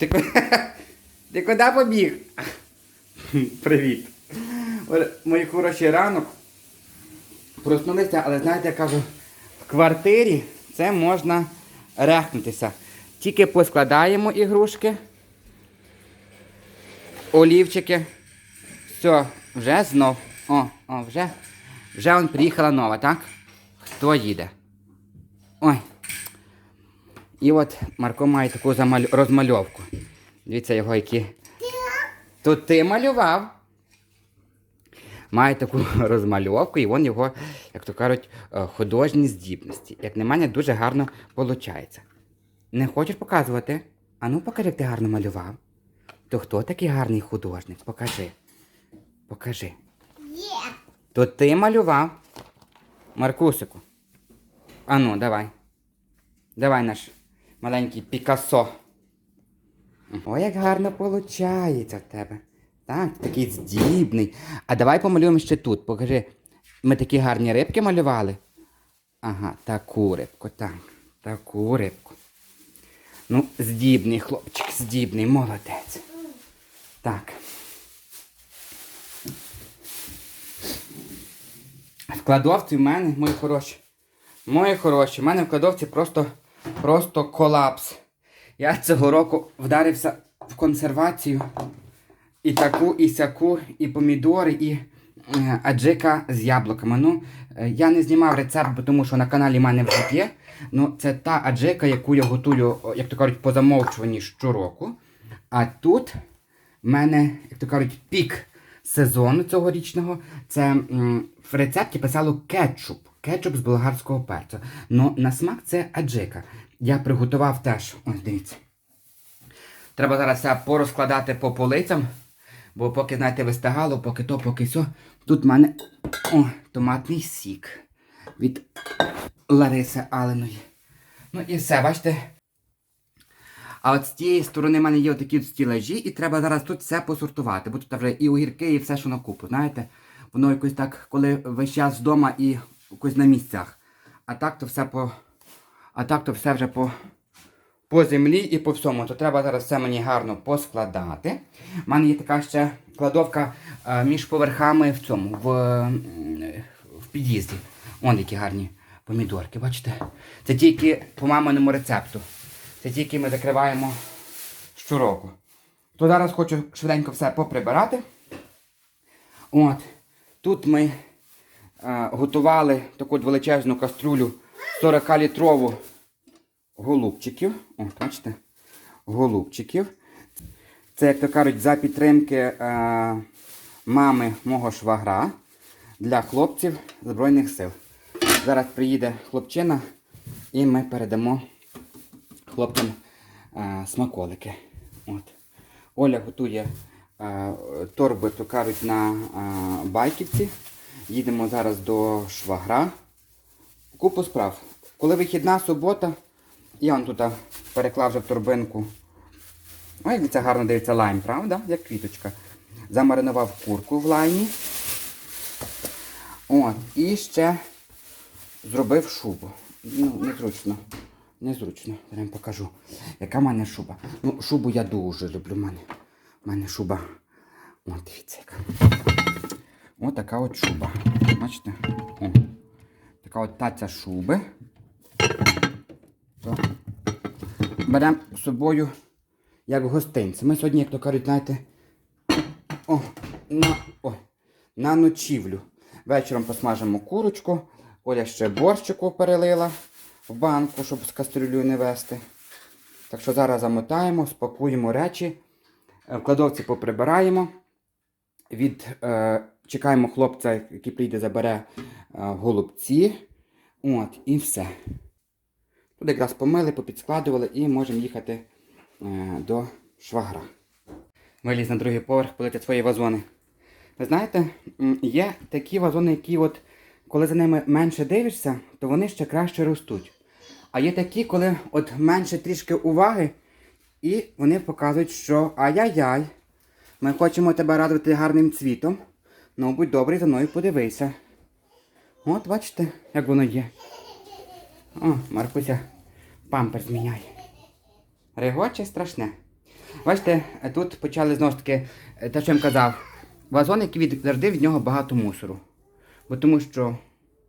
Ти, ти куди побіг? Привіт. Мої хороші ранок. Проснулися, але знаєте, я кажу, в квартирі це можна рехнутися. Тільки поскладаємо ігрушки, олівчики. Все, вже знов. О, о, вже. Вже он приїхала нова, так? Хто їде? Ой. І от Марко має таку замаль... розмальовку. Дивіться його які. Тут ти малював. Має таку розмальовку, і вон його, як то кажуть, е, художні здібності. Як на мене, дуже гарно виходить. Не хочеш показувати? А ну покажи, як ти гарно малював. То хто такий гарний художник? Покажи. Покажи. Є. То ти малював. Маркусику. Ану, давай. Давай наш маленький Пікассо. Ой, як гарно виходить в тебе. Так, такий здібний. А давай помалюємо ще тут. Покажи. Ми такі гарні рибки малювали. Ага, таку рибку, так. Таку рибку. Ну, здібний хлопчик, здібний, молодець. Так. В кладовці в мене, мої хороші. Мої хороші, в мене в кладовці просто, просто колапс. Я цього року вдарився в консервацію. І таку, і сяку, і помідори, і е, аджика з яблуками. Ну, е, я не знімав рецепт, тому що на каналі в мене вже є. Ну, це та аджика, яку я готую, як то кажуть, по замовчуванні щороку. А тут в мене, як то кажуть, пік сезону цьогорічного. Це м, в рецепті писало кетчуп. Кетчуп з болгарського перцю. Ну, на смак це аджика. Я приготував теж. Ось дивіться. Треба зараз все порозкладати по полицям, бо поки, знаєте, вистигало, поки то, поки все. Тут в мене о, томатний сік від Лариси Аленої. Ну і все, бачите. А от з тієї сторони в мене є такі стілажі, і треба зараз тут все посортувати, бо тут вже і огірки, і все, що на купу. Знаєте, воно якось так, коли весь час вдома і якось на місцях. А так то все по. А так то все вже по по землі і по всьому. То треба зараз все мені гарно поскладати. У мене є така ще кладовка е, між поверхами в цьому, в, в під'їзді. Вон які гарні помідорки, бачите? Це тільки по маминому рецепту. Це тільки ми закриваємо щороку. То зараз хочу швиденько все поприбирати. От. Тут ми е, готували таку величезну каструлю 40-літрову голубчиків. О, бачите? Голубчиків. Це, як то кажуть, за підтримки е, мами мого швагра для хлопців Збройних сил. Зараз приїде хлопчина і ми передамо хлопцям е, смаколики. От. Оля готує е, торби, то кажуть, на е, байківці. Їдемо зараз до швагра. Купу справ. Коли вихідна субота, я вам тут переклав вже в торбинку. Ой, як це гарно дивиться лайм, правда? Як квіточка. Замаринував курку в лаймі. От, і ще зробив шубу. Ну, незручно. Незручно. Вам покажу. Яка в мене шуба. Ну, шубу я дуже люблю. В мене, в мене шуба. От, дивіться яка. Ось така от шуба. Бачите? О. Така от таця шуби. То беремо з собою як гостинці. Ми сьогодні, як то кажуть, знаєте, о, на, о, на ночівлю. Вечором посмажимо курочку. Оля ще борщику перелила в банку, щоб з кастрюлею не вести. Так що зараз замотаємо, спакуємо речі, е, в кладовці поприбираємо. Від, е, чекаємо хлопця, який прийде, забере е, голубці. От, і все. Тут якраз помили, попідскладували і можемо їхати е, до швагра. Виліз на другий поверх, полити свої вазони. Ви знаєте, є такі вазони, які от, коли за ними менше дивишся, то вони ще краще ростуть. А є такі, коли от менше трішки уваги, і вони показують, що ай-яй-яй, ми хочемо тебе радувати гарним цвітом. Ну, будь добрий, за мною подивися. От, бачите, як воно є. О, Маркуся памперс міняє. Регоче страшне. Бачите, тут почали знову ж таки, е, те, що я казав, вазон, який від, завжди від нього багато мусору. Бо тому що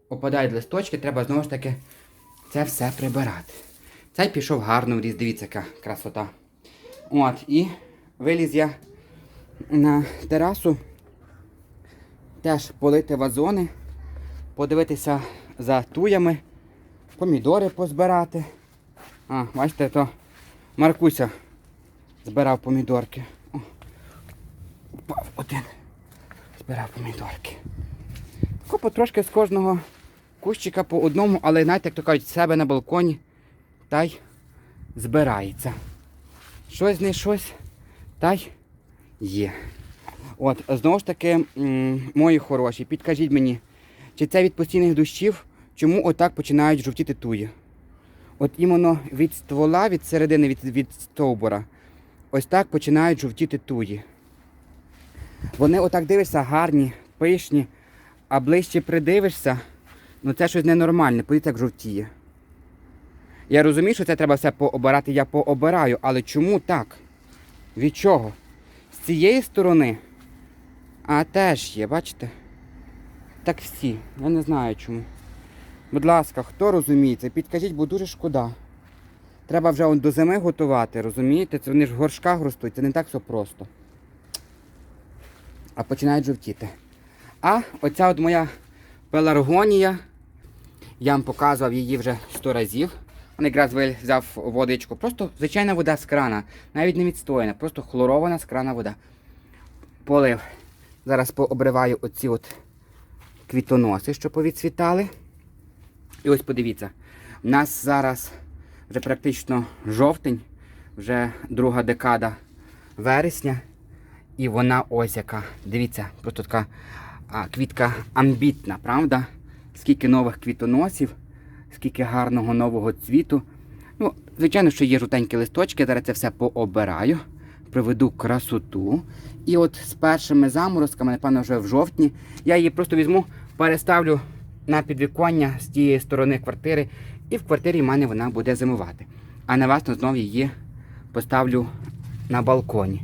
опадають листочки, треба знову ж таки це все прибирати. Цей пішов гарно в різ, дивіться, яка красота. От, і виліз я на терасу теж полити вазони, подивитися за туями, помідори позбирати. А, бачите, то Маркуся збирав помідорки. О, впав один. Збирав помідорки. Тако потрошки з кожного кущика по одному, але знаєте, як то кажуть, себе на балконі та й збирається. Щось не щось, та й є. От, знову ж таки, мої хороші, підкажіть мені, чи це від постійних дощів, чому отак починають жовтіти туї? От іменно від ствола, від середини, від, від стовбура, ось так починають жовтіти туї. Вони отак дивишся гарні, пишні, а ближче придивишся, ну це щось ненормальне, подивіться, як жовтіє. Я розумію, що це треба все пообирати, я пообираю, але чому так? Від чого? З цієї сторони, а теж є, бачите? Так всі. Я не знаю чому. Будь ласка, хто розуміється, підкажіть, бо дуже шкода. Треба вже до зими готувати, розумієте? Це вони ж в горшках ростуть, це не так все просто. А починають жовтіти. А оця от моя пеларгонія, я вам показував її вже сто разів. Він якраз взяв водичку. Просто звичайна вода з крана, навіть не відстояна, просто хлорована з крана вода. Полив. Зараз пообриваю оці от квітоноси, що повідцвітали. І ось подивіться, у нас зараз вже практично жовтень, вже друга декада вересня. І вона ось яка. Дивіться, просто така квітка амбітна, правда? Скільки нових квітоносів, скільки гарного нового цвіту. Ну, звичайно, що є жовтенькі листочки, зараз це все пообираю, приведу красоту. І от з першими заморозками, напевно, вже в жовтні, я її просто візьму, переставлю на підвіконня з тієї сторони квартири, і в квартирі в мене вона буде зимувати. А на знову її поставлю на балконі.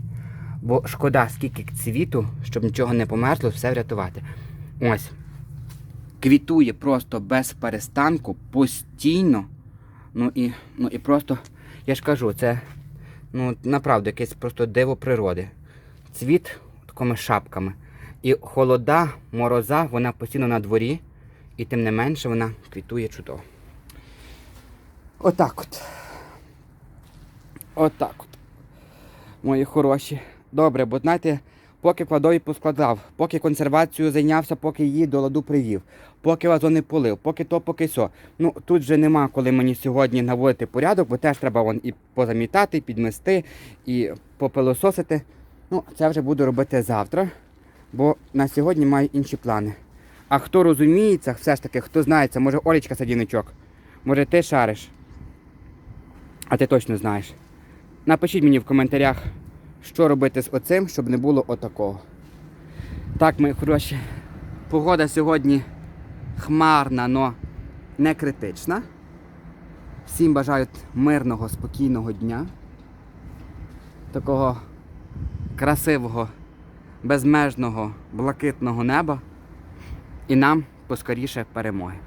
Бо шкода, скільки цвіту, щоб нічого не померзло, все врятувати. Ось. Квітує просто без перестанку, постійно. Ну і, ну і просто, я ж кажу, це ну, направду якесь просто диво природи. Цвіт такими шапками. І холода, мороза, вона постійно на дворі, і тим не менше вона квітує чудово. Отак от. Отак от. Мої хороші. Добре, бо знаєте, поки кладові поскладав, поки консервацію зайнявся, поки її до ладу привів, поки вазони полив, поки то, поки сьо. Ну тут вже нема коли мені сьогодні наводити порядок, бо теж треба вон і позамітати, підмести, і попилососити. Ну, це вже буду робити завтра, бо на сьогодні маю інші плани. А хто розуміється, все ж таки, хто знається, може Олечка садівничок, може ти шариш, а ти точно знаєш. Напишіть мені в коментарях, що робити з оцим, щоб не було отакого. Так, мої хороші, погода сьогодні хмарна, але не критична. Всім бажаю мирного, спокійного дня. Такого красивого, безмежного, блакитного неба. І нам поскоріше перемоги.